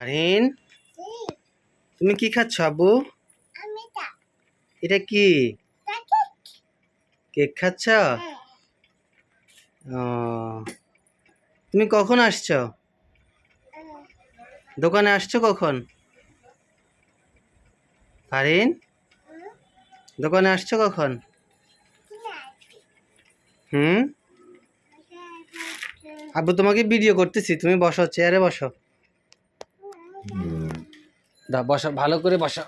আরিন তুমি কি খাচ্ছ আব্বু? এটা কি? কেক। খাচ্ছ? ও তুমি কখন আসছ? দোকানে আসছো কখন? আরিন দোকানে আসছো কখন? হুম? আব্বু তোমাকে ভিডিও করতেছি তুমি বসো চেয়ারে বসো। দা, বসো, ভালো করে বসো।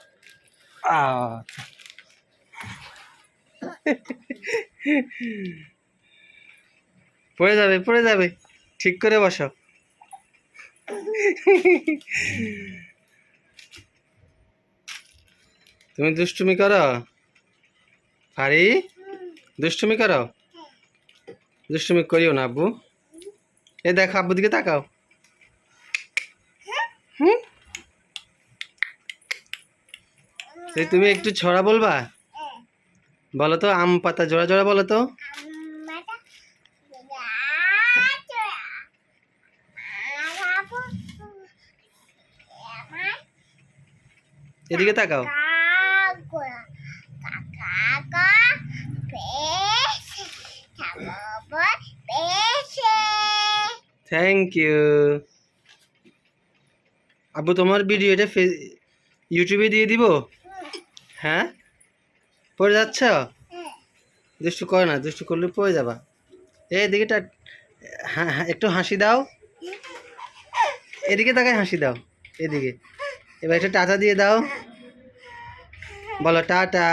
পড়ে যাবে পড়ে যাবে। ঠিক করে বসো। তুমি দুষ্টুমি করো? আরে দুষ্টুমি করো? দুষ্টুমি করিও না, আব্বু। এ দেখো আব্বু দিকে তাকাও। হুম এই তুমি একটু ছড়া বলবা? বলো তো, আম পাতা জোড়া জোড়া বলো তো। এদিকে তাকাও। থ্যাংক ইউ আব্বু, তোমার ভিডিওটা ইউটিউবে দিয়ে দিব? হ্যাঁ? পড়ে যাচ্ছ? দুষ্টু করো না, দুষ্টু করলে পড়ে যাবা। এই এদিকে টা হ্যাঁ হ্যাঁ একটু হাসি দাও। এদিকে তাকে হাসি দাও, এদিকে। এবার একটু টাটা দিয়ে দাও। বলো, টাটা।